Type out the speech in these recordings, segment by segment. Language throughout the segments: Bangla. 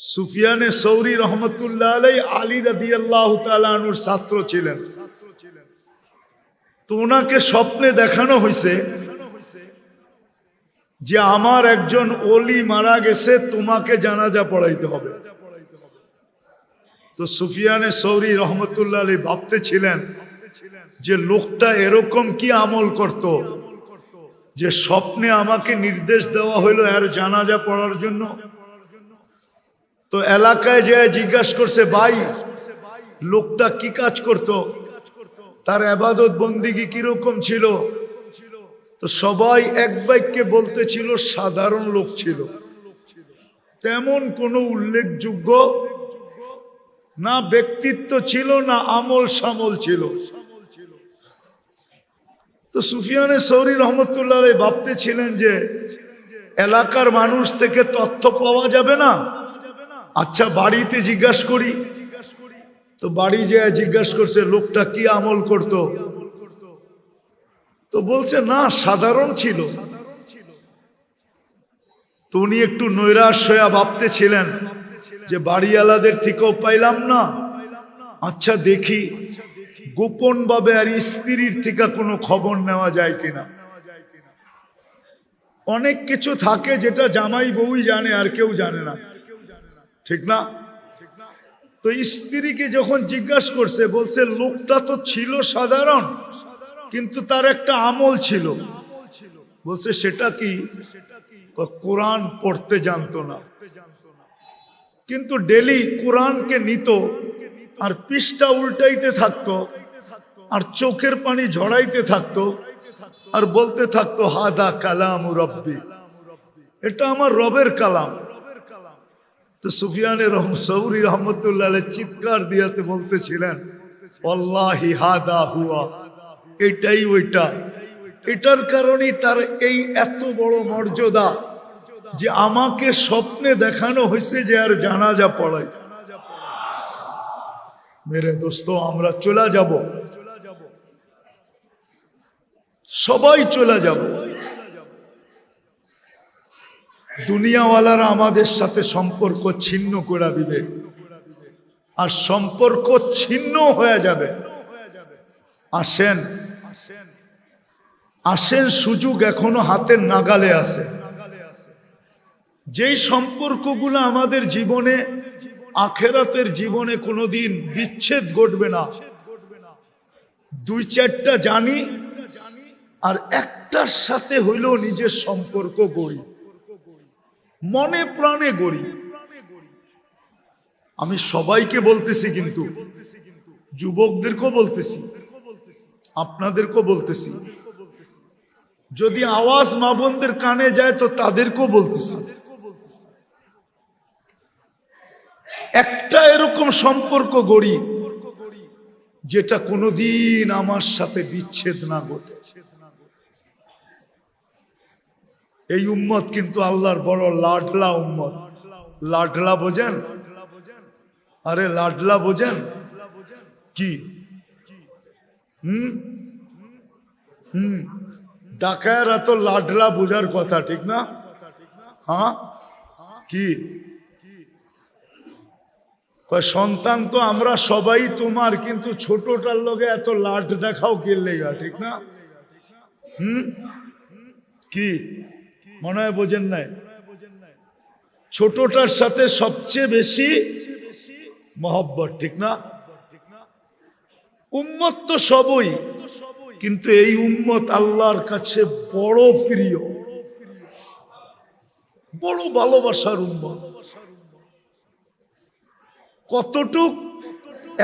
সুফিয়ানে সৌরি রহমতুল্লাহ আলাই আলী রাদি আল্লাহ তালুর ছাত্র ছিলেন। তো ওনাকে স্বপ্নে দেখানো হয়েছে যে আমার একজন অলি মারা গেছে, তোমাকে জানাজা পড়াইতে হবে। তো সুফিয়ানে সৌরি রহমতুল্লাহ আলী ভাবতে ছিলেন যে লোকটা এরকম কি আমল করত, যে স্বপ্নে আমাকে নির্দেশ দেওয়া হইল এর জানাজা পড়ার জন্য। তো এলাকায় যে জিজ্ঞাসা করছে, ভাই, লোকটা কি কাজ করত? তার আবাদত বন্দিগি কীরকম ছিল? তো সবাই এক বাক্যে বলতেছিল, সাধারণ লোক ছিল। তেমন কোনো উল্লেখযোগ্য না ব্যক্তিত্ব ছিল, না আমল সামল ছিল। তো সুফিয়ানে সৌরি রহমতুল্লাহ ভাবতে ছিলেন যে, এলাকার মানুষ থেকে তথ্য পাওয়া যাবে না? আচ্ছা বাড়িতে জিজ্ঞাসা করি। তো বাড়ি যে জিজ্ঞাসা করছে, লোকটা কি আমল করত? তো বলছে, না, সাধারণ ছিল। তো উনি একটু নৈরাশ হয়ে ভাবতে ছিলেন যে বাড়িওয়ালাদের থেকেও পাইলাম না। আচ্ছা দেখি গোপন ভাবে আর স্ত্রীর থেকে কোনো খবর নেওয়া যায় কিনা? অনেক কিছু থাকে যেটা জামাই বউই জানে, আর কেউ জানে না। ঠিক না? তো স্ত্রীকে যখন জিজ্ঞাসা করছে, বলছে, লোকটা তো ছিল সাধারণ, কিন্তু তার একটা আমল ছিল। বলছে, সেটা কি? কোরআন পড়তে জানতো না। কিন্তু ডেলি কোরআনকে নিত আর পৃষ্ঠা উল্টাইতে থাকতো আর চোখের পানি ঝড়াইতে থাকতো আর বলতে থাকতো, হাদা কালাম রব্বি। এটা আমার রবের কালাম। তো সুফিয়ানের সৌরি রহমতুল্লাহ চিৎকার দিয়াতে বলতেছিলেন অল্লাহি হাদা হুয়া। এটাই ওইটা। এটার কারণেই তার এই এত বড় মর্যাদা যে আমাকে স্বপ্নে দেখানো হয়েছে যে আর জানাজা পড়াই মেরে দোস্ত, আমরা চলে যাব। সবাই চলে যাব। দুনিয়াওয়ালারা আমাদের সাথে সম্পর্ক ছিন্ন করে দিবে। আর সম্পর্ক ছিন্ন হয়ে যাবে। আসেন। আসেন সুযোগ এখনও হাতের নাগালে আছে। যেই সম্পর্কগুলো আমাদের জীবনে, আখেরাতের জীবনে কোনোদিন বিচ্ছেদ ঘটবে না। দুই চারটা জানি, আর একটার সাথে হইলেও নিজের সম্পর্ক গড়ি। মনে প্রাণে গড়ি। আমি সবাইকে বলতেছি কিন্তু, যুবকদেরকেও বলতেছি, আপনাদেরকেও বলতেছি। যদি আওয়াজ মা বোনদের কানে যায় তো তাদেরকেও বলতেছি। একটা এরকম সম্পর্ক গড়ি, যেটা কোনোদিন আমার সাথে বিচ্ছেদ না ঘটে। এই উম্মত কিন্তু আল্লাহর বড় লাডলা উম্মত। লাডলা বোঝেন? আরে লাডলা বোঝেন? কি? হুম? হুম। ডাকায়রা তো লাডলা বোঝার কথা, ঠিক না? হ্যাঁ? কি? সন্তান তো আমরা সবাই তোমার, কিন্তু ছোটটার লগে এত লাট দেখাও কে লেগা, ঠিক না? হুম? কি? মনে হয় বোঝেন নাই। ছোটটার সাথে সবচেয়ে বেশি মহব্বত, ঠিক না? উম্মত তো সবই, কিন্তু এই উম্মত আল্লাহর কাছে বড় প্রিয়। বড় ভালোবাসার উম্মত। কতটুক,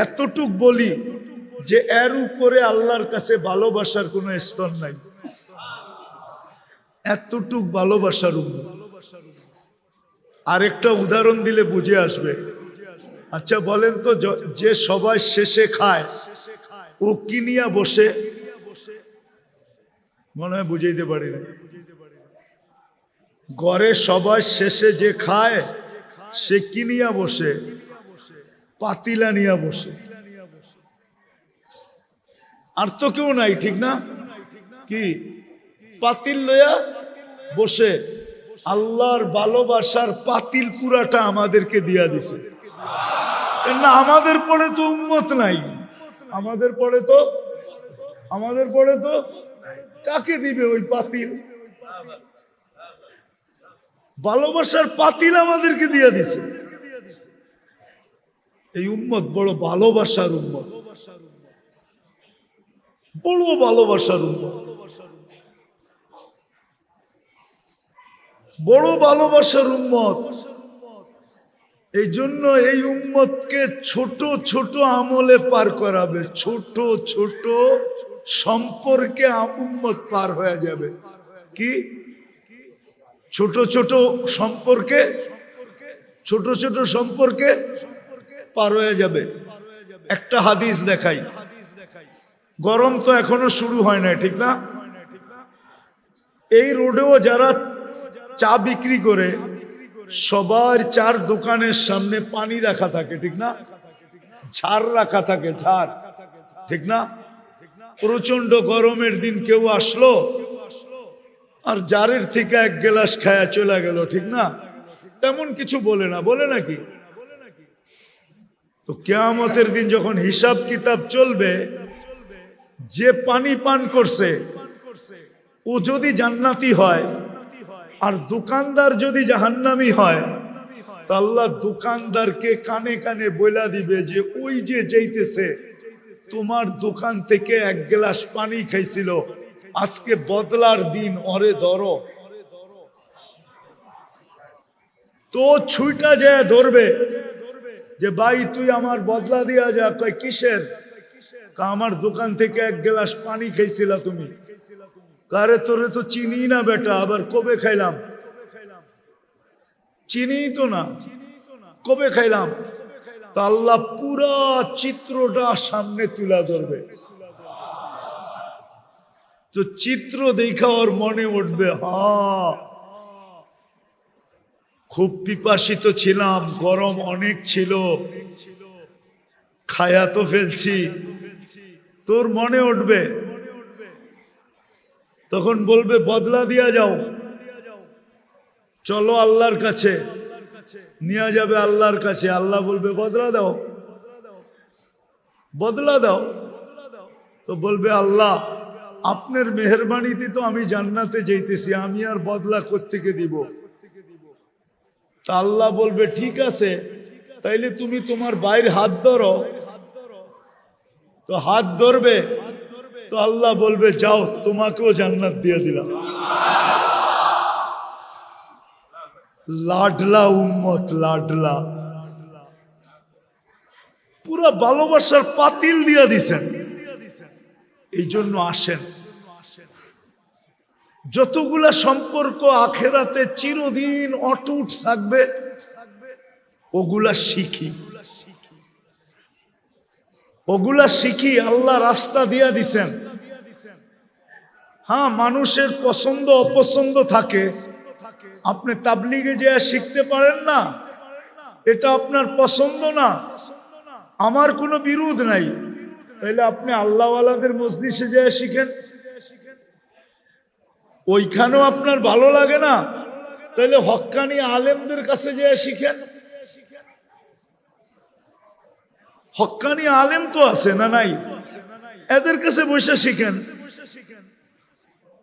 এতটুক বলি যে এর উপরে আল্লাহর কাছে ভালোবাসার কোনো স্তর নাই। এতটুক ভালোবাসার আরেকটা উদাহরণ দিলে বুঝে আসবে। আচ্ছা বলেন তো যে সবাই শেষে খায়, ও কি নিয়া বসে? মনে হয় বুঝাইতে পারি না। ঘরে সবাই শেষে যে খায়, সে কি নিয়া বসে? পাতিলা নিয়া বসে। আর তো কেউ নাই, ঠিক না? কি? পাতিল লইয়া বসে আল্লাহর ভালোবাসার পাতিল পুরাটা আমাদেরকে দিয়া দিছে। না আমাদের পরে তো উন্মত নাই। আমাদের পরে তো, আমাদের পরে তো কাকে দিবে ওই পাতিল? ভালোবাসার পাতিল আমাদেরকে দিয়া দিছে। এই উম্মত বড় ভালোবাসার উম্মত। বড় ভালোবাসার উম্মত। বড় ভালোবাসার উম্মত। এই জন্য এই উম্মতকে ছোট ছোট আমলে পার করাবে। ছোট ছোট সম্পর্কে উম্মত পার হয়ে যাবে। কি? ছোট ছোট সম্পর্কে, ছোট ছোট সম্পর্কে পার হয়ে যাবে। একটা হাদিস দেখাই। গরম তো এখনও শুরু হয় না ঠিক না? এই রোডেও যারা চা বিক্রি করে সবার চার দোকানের সামনে পানি রাখা থাকে, ঠিক না? ঝাড় রাখা থাকে, ঝাড়, ঠিক না? প্রচণ্ড গরমের দিন কেউ আসলো আর জারের থেকে এক গ্লাস খায়া চলে গেল, ঠিক না? তেমন কিছু বলে না, বলে নাকি তো কেয়ামতের দিন যখন হিসাব কিতাব চলবে, যে পানি পান করছে, ও যদি জান্নাতি হয় আর দোকানদার যদি জাহান্নামি হয়, তা আল্লাহ দোকানদারকে কানে কানে বইলা দিবে যে ওই যে যাইতেছে, তোমার দোকান থেকে এক গ্লাস পানি খাইছিল, আজকে বদলার দিন, অরে ধরো। তো ছুইটা যায় ধরবে, যে ভাই তুই আমার বদলা দিয়া যা, কয় কিসের? আমার দোকান থেকে এক গ্লাস পানি খাইছিলা তুমি? কারে তোরে তো চিনি না বেটা, আবার কবে খাইলাম? চিনি তো না, কবে খাইলাম? তা আল্লাহ পুরা চিত্রটা সামনে তুলা ধরবে। তো চিত্র দেখা ওর মনে উঠবে, হা। খুব পিপাসিত ছিলাম, গরম অনেক ছিল। খায়া তো ফেলছি। তোর মনে উঠবে তখন বলবে, বদলা দিয়া যাও। চলো আল্লাহর কাছে। নিয়ে যাবে আল্লাহর কাছে। আল্লাহ বলবে, বদলা দাও। বদলা দাও। তো বলবে, আল্লাহ, আপনার মেহরবানিতে তো আমি জান্নাতে যাইতেছি, আমি আর বদলা কোত্থেকে দিব? আল্লাহ বলবে, ঠিক আছে, তাইলে তুমি তোমার বাইর হাত ধরো। তো হাত ধরবে। তো আল্লাহ বলবে, যাও, তোমাকেও জান্নাত দিয়ে দিলাম। লাডলা উম্মত, লাডলা। পুরা ভালোবাসার পাতিল দিয়া দিছেন। এই জন্য আসেন। যতগুলা সম্পর্ক আখেরাতে চিরদিন অটুট থাকবে, ওগুলা শিখি। ওগুলা শিখি আল্লাহ রাস্তা দিয়া দিছেন। হ্যাঁ মানুষের পছন্দ, অপছন্দ থাকে। আপনি তাবলিগে যে শিখতে পারেন না। এটা আপনার পছন্দ না। আমার কোনো বিরোধ নাই। তাহলে আপনি আল্লাহওয়ালাদের মসজিদে যে শিখেন। ওইখানেও আপনার ভালো লাগে না। তাহলে হক্কানি আলেমদের কাছে যে শিখেন। হক্কানি আলেম তো আছে না নাই? এদের কাছে বসে শিখেন।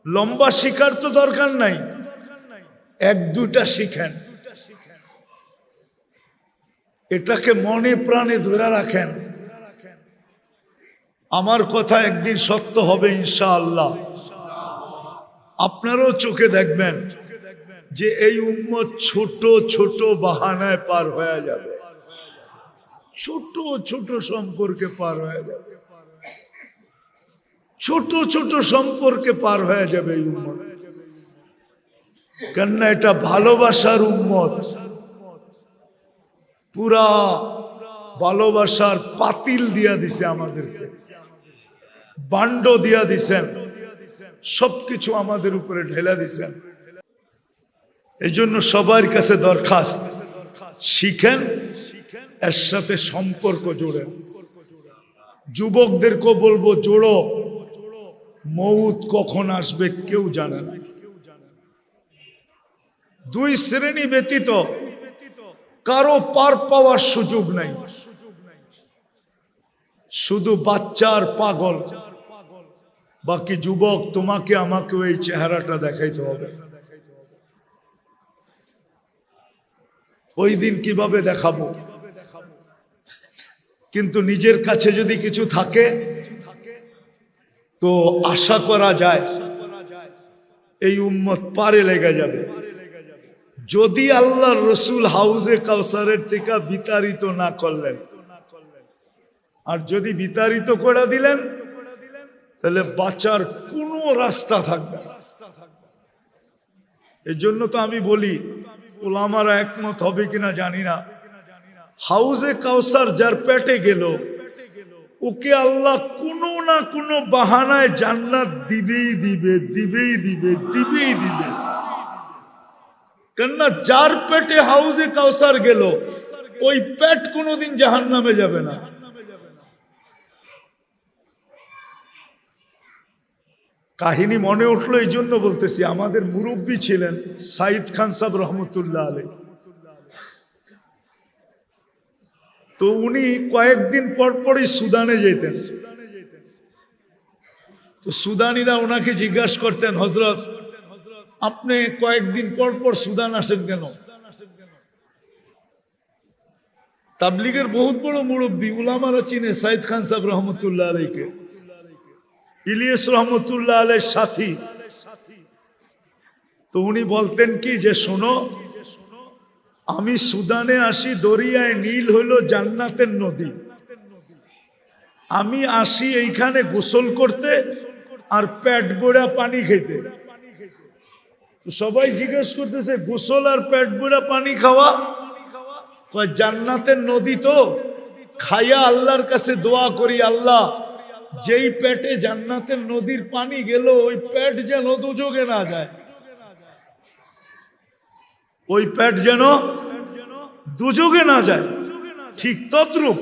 লম্বা শিখার তো দরকার নাই। এক দুটা শিখেন। এটাকে মনে প্রাণে ধরে রাখেন। আমার কথা একদিন সত্য হবে ইনশাআল্লাহ। আপনারও চোখে দেখবেন যে এই উম্মত ছোট ছোট বাহানায় পার হয়ে যাবে। ছোট ছোট সম্পর্কে পার হয়ে যাবে। ছোট ছোট সম্পর্কে পার হয়ে যাবে কেননা এটা ভালোবাসার উম্মত। পুরা ভালোবাসার পাতিল দিয়া দিছে আমাদেরকে। বান্ড দিয়া দিছেন। সবকিছু আমাদের উপরে ঢেলা দিছেন। এই জন্য সবার কাছে দরখাস্ত। শিখেন এর সাথে সম্পর্ক জোড়েন যুবকদেরকেও বলব, জোড়ো, মৌত কখন আসবে কেউ জানে দুই শ্রেণি ব্যতীত কারও পার পাওয়ার সুযোগ নাই। শুধু বাচ্চার পাগল। বাকি যুবক, তোমাকে আমাকে এই চেহারাটা দেখাইতে হবে। ওই দিন কীভাবে দেখাবো? কিন্তু নিজের কাছে যদি কিছু থাকে, তো আশা করা যায় এই উম্মত পারে লেগে যাবে। যদি আল্লাহ রসুল হাউজে কাউসারের থেকে বিতাড়িত না করলেন, আর যদি বিতাড়িত করে দিলেন, তাহলে বাঁচার কোনো রাস্তা থাকবে এই জন্য তো আমি বলি, ওলামারা একমত হবে কিনা জানি না। হাউজে কাউসার যার পেটে গেল, ওকে আল্লাহ কোনো না কোনো বাহানায় জান্নাত দিবেই দিবে দিবেই দিবে দিবেই দিবে। কেননা যার পেটে হাউজে কাউসার গেল, ওই পেট কোনোদিন জাহান নামে যাবে না। কাহিনী মনে উঠল এই জন্য বলতেছি, আমাদের মুরব্বী ছিলেন সাইদ খান সাহেব রহমতুল্লাহ আলী তো উনি কয়েকদিন পর পরই সুদানে যেতেন। তো সুদানিরা ওনাকে জিজ্ঞাসা করতেন হজরত আপনি কয়েকদিন পর পর সুদান আসেন কেন? তাবলিগের বহুত বড় মুরব্বী, উলামারা চিনে সাইদ খান সাহেব রহমতুল্লাহ আলীকে ইলিয়াস রহমতুল্লাহ আলের সাথী। তো উনি বলতেন কি, যে শোনো আমি সুদানে আসি, দরিয়ায় নীল হইল জান্নাতের নদী। আমি আসি এইখানে গোসল করতে আর পেট বোড়া পানি খেতে। সবাই জিজ্ঞেস করতেছে, গোসল আর পেট বোড়া পানি খাওয়া? জান্নাতের নদী তো। খাইয়া আল্লাহর কাছে দোয়া করি, আল্লাহ, যেই পেটে জান্নাতের নদীর পানি গেল, ওই পেট যেন দুযোগে না যায়। ওই প্যাট যেন দুযোগে না যায়। ঠিক তদ্রুপ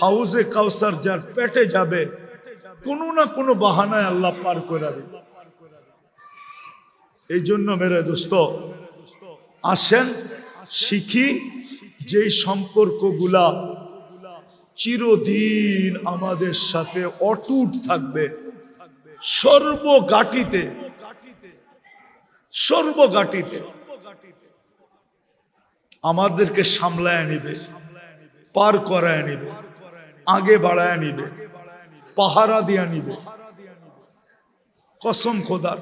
হাউজে কাউসার যার পেটে যাবে, কোনো না কোনো বাহানায় আল্লাহ পার করে দেবে। এই জন্য মেরে দোস্ত, আসেন, শিখি যেই সম্পর্কগুলা চিরদিন আমাদের সাথে অটুট থাকবে। সর্বগাটিতে সর্বগাটিতে আমাদেরকে সামলায় নিবে, পার করায় নিবে, আগে বাড়ায় নিবে, পাহারা দিয়া নিবে। কসম খোদার।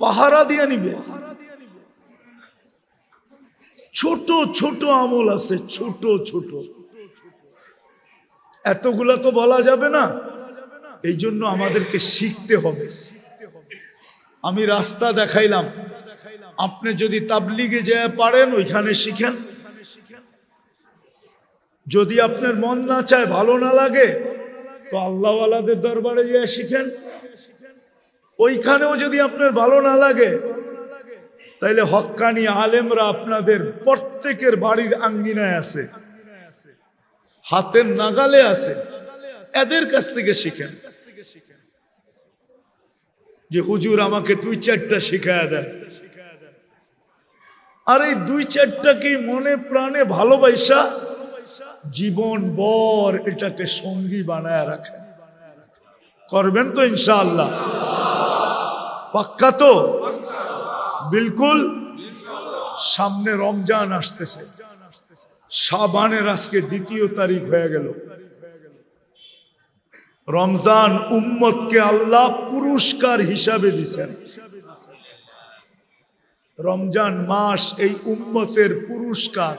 পাহারা দিয়া নিবে। ছোট ছোট আমল আছে, ছোট ছোট। এতগুলা তো বলা যাবে না। এই জন্য আমাদেরকে শিখতে হবে। আমি রাস্তা দেখাইলাম। আপনি যদি তাবলিগে যেয়ে পারেন, ওইখানে শিখেন। যদি আপনার মন না চায়, ভালো না লাগে, তো আল্লাহওয়ালাদের দরবারে যেয়ে শিখেন। ওইখানেও যদি আপনার ভালো না লাগে, তাইলে হক্কানি আলেমরা আপনাদের প্রত্যেকের বাড়ির আঙ্গিনায় আছে, হাতের নাগালে আছে, এদের কাছ থেকে শিখেন। যে হুজুর আমাকে দুই চারটা শিখায় দেন। আর এই দুই চারটাকে মনে প্রাণে ভালোবাসা, জীবন বর এটাকে সঙ্গী বানায় রাখেন করবেন তো ইনশাআল্লাহ? পাক্কা তো? বিলকুল? সামনে রমজান আসতেছে। সাবানের আজকে দ্বিতীয় তারিখ হয়ে গেল। রমজান উম্মতকে আল্লাহ পুরস্কার হিসাবে দিছেন। রমজান মাস এই উম্মতের পুরস্কার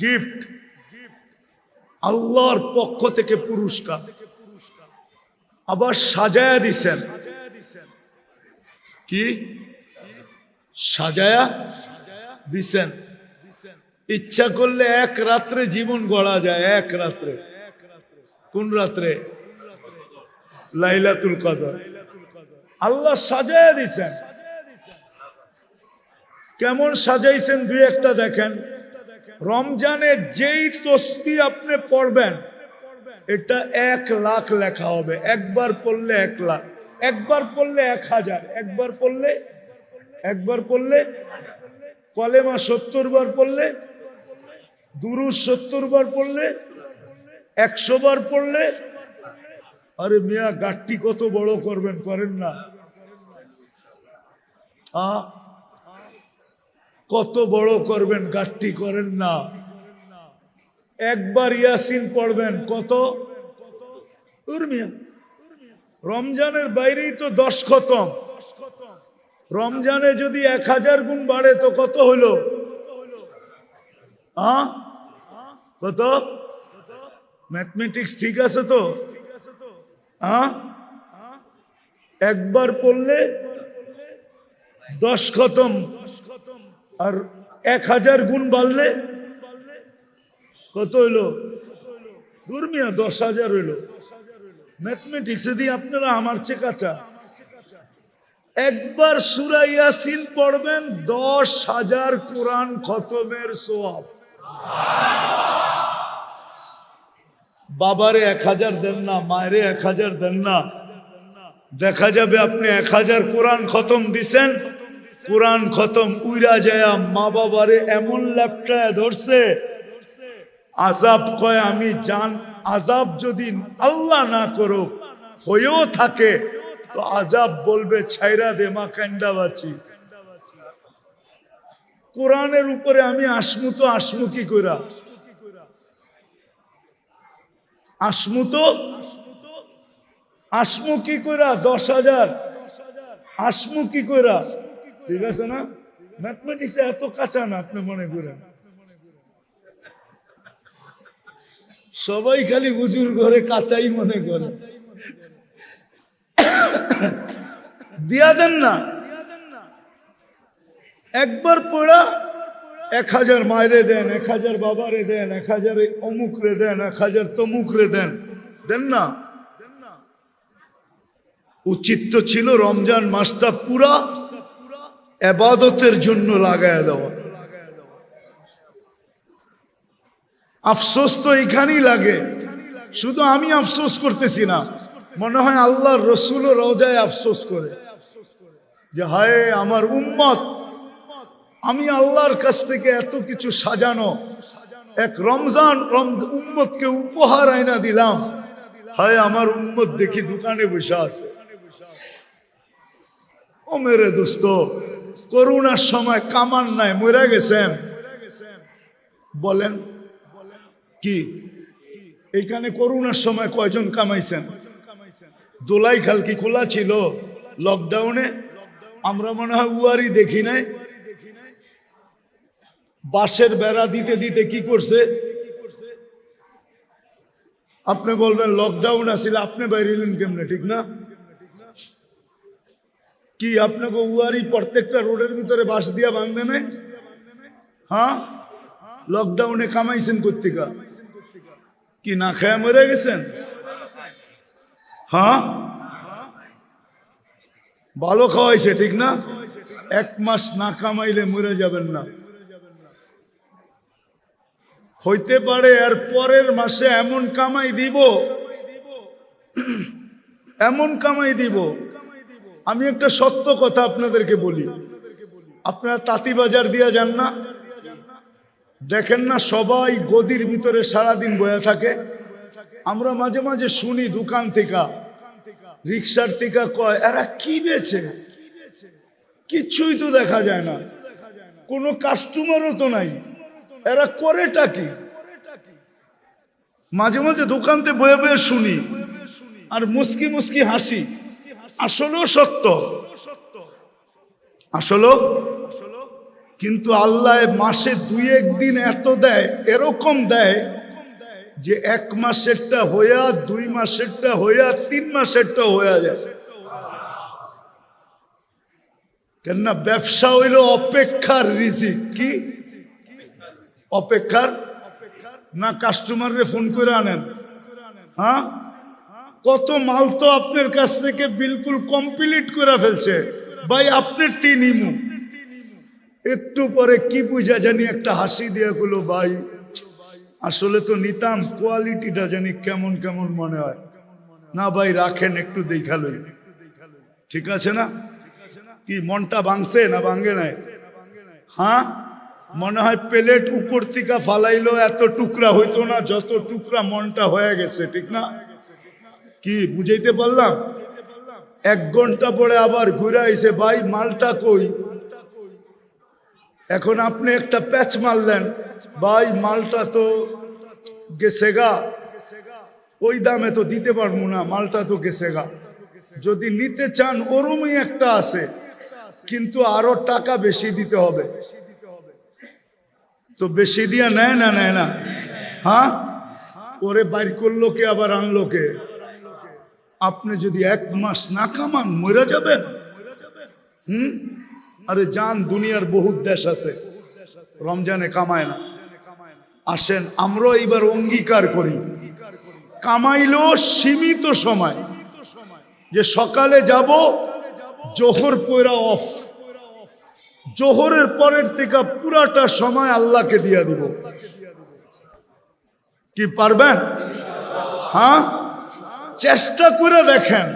গিফট আল্লাহর পক্ষ থেকে পুরস্কার। আবার সাজায়া দিছেন। কি? সাজায়া দিছেন। ইচ্ছা করলে এক রাত্রে জীবন গড়া যায়, এক রাত্রে। কোন রাত্রে? লাইলাতুল কদর। আল্লাহ সাজায়া দিছেন। কেমন সাজাইছেন দুই একটা দেখেন। রমজানের যেই তসবি আপনি পড়বেন, এটা এক লাখ লেখা হবে। একবার পড়লে এক লাখ, একবার পড়লে এক হাজার, একবার পড়লে একবার পড়লে কলেমা সত্তর বার পড়লে দুরুজ সত্তর বার পড়লে, একশো বার পড়লে, আরে মিয়া গাঠটি কত বড় করবেন, করেন না। আ কত বড় করবেন গাঠটি করেন না। একবার ইয়াসিন পড়বেন, কত? রমজানের বাইরেই তো দশ খতম। রমজানে যদি এক হাজার গুণ বাড়ে, তো কত হলো? কত? ম্যাথমেটিক্স ঠিক আছে তো? একবার পড়লে দশ খতম। আর এক হাজার গুণ বাড়লে কত হইল? দুর্মিয়া দশ হাজার হইল। ম্যাথমেটিক্স দিয়ে আপনারা আমার চেয়ে কাঁচা। একবার সুরা ইয়াসিন পড়বেন, দশ হাজার কোরআন খতমের সোয়াব বাবারে এক হাজার দেন না, মায়েরে এক হাজার দেন না। দেখা যাবে আপনি এক হাজার কোরআন খতম দিছেন কোরআন খতম উইরা যায় মা বাবারে এমন ল্যাপটায় ধরছে আজাব কয়, আমি জান আজাব যদি আল্লাহ না করো হয়েও থাকে, তো আজাব বলবে ছাইরা দে মা, কান্ডা বাচি। কোরআনের উপরে আমি আসমু তো আসমু কি কইরা? আসমু তো আসমু কি কইরা? দশ হাজার। আসমু কি কইরা? ঠিক আছে না? ম্যাথমেটিক্সে এত কাঁচা না, আপনি মনে করেন। সবাই খালি উজুর ঘরে কাঁচাই মনে করে। দিয়া দেন না। একবার পড়া, এক হাজার মায়েরে দেন, এক হাজার বাবারে দেন, এক হাজার অমুক রে দেন, এক হাজার তমুক রে দেন। দেন না? উচিত তো ছিল রমজান মাসটা পুরা এবাদতের জন্য লাগায় দেওয়া। আফসোস তো এখানেই লাগে। শুধু আমি আফসোস করতেছি না। মনে হয় আল্লাহর রসুল রজায় আফসোস করে। যে হায়, আমার উম্মত, আমি আল্লাহর কাছ থেকে এত কিছু সাজানো। এক রমজান রম- উম্মতকে উপহার আয়না দিলাম। হায়, আমার উম্মত দেখি দোকানে বসে আছে। ও মেরে দোস্ত করোনার সময় কামান নাই, মরে গেছেন। বলেন, কি? এইখানে করোনার সময় কয়জন কামাইছেন? দোলাই খাল কি খোলা ছিল লকডাউনে? আমরা মনে হয় উয়ারি দেখি নাই। বাঁশের বেড়া দিতে দিতে কি করছে? আপনি বলবেন, লকডাউন আসলে আপনি বাইরেলেন কেমনে? ঠিক না? কি আপনাকে উয়ারি প্রত্যেকটা রোডের ভিতরে বাঁশ দিয়া বাঁধে নাই? হ্যাঁ? লকডাউনে কামাইছেন কর্তিকা কি না খায় মরে গেছেন? হ্যাঁ? ভালো খাওয়াইছে, ঠিক না? এক মাস না কামাইলে মরে যাবেন না। হইতে পারে এর পরের মাসে এমন কামাই দিব, এমন কামাই দিব আমি একটা সত্য কথা আপনাদেরকে বলি। আপনারা তাঁতিবাজার দিয়া যান না। দেখেন না, সবাই গদির ভিতরে সারাদিন বয়া থাকে। আমরা মাঝে মাঝে শুনি দোকান থেকে, রিক্সার থেকে কয়, এরা কি বেছে কিচ্ছুই তো দেখা যায় না। কোনো কাস্টমারও তো নাই। এরা করেটা কি? মাঝে মাঝে দোকানতে বয়ে বয়ে শুনি। আর মুস্কি মুস্কি হাসি। আসলেও সত্য। আসলেও, কিন্তু আল্লাহ মাসে দুই একদিন এত দেয়, এরকম দেয় যে এক মাসেরটা হইয়া, দুই মাসেরটা হইয়া, তিন মাসেরটা হইয়া যায়। কেননা ব্যবসা হইল অপেক্ষার রিজিক। কি? অপেক্ষার? না কাস্টমাররে ফোন করে আনেন। হ্যাঁ? কত মাল তো আপনার কাছ থেকে বিলকুল কমপ্লিট করে ফেলছে। ভাই আপনার তিন ইমু। একটু পরে কি বুঝা জানি একটা হাসি দিয়ে গুলো ভাই, আসলে তো নিতাম কোয়ালিটিটা জানি কেমন কেমন মনে হয়। না ভাই, রাখেন, একটু দেখালই ঠিক আছে না? কি, মনটা ভাঙছে না ভাঙে নাই? হ্যাঁ? মনে হয় প্লেট উপর থেকে ফালাইলো, এত টুকরা হইতো না, যত টুকরা মনটা হয়ে গেছে, ঠিক না? কি বুঝাইতে পারলাম? এক ঘণ্টা পরে আবার ঘুরে আইসে ভাই, মালটা কই? এখন আপনি একটা প্যাচ মারলেন, ভাই, মালটা তো গেছে গা। ওই দামে তো দিতে পারব না, মালটা তো গেছে গা। যদি নিতে চান, ওরমই একটা আছে, কিন্তু আরও টাকা বেশি দিতে হবে। তো বেশি দিয়া নেয় না নেয় না? হ্যাঁ? ওরে বাইর করল কে, আবার আনলো কে? আপনি যদি এক মাস না কামান মরে যাবেন? হুম? আরে যান দুনিয়ার বহুত দেশ আছে। রমজানে কামায় না। আসেন আমরা এইবার অঙ্গীকার করি। কামাইলো সীমিত সময়। যে সকালে যাব, জোহর পয়রা অফ। জোহরের পরের থেকে পুরাটা সময় আল্লাহকে দিয়া দিব। কি পারবেন? হ্যাঁ? চেষ্টা করে দেখেন।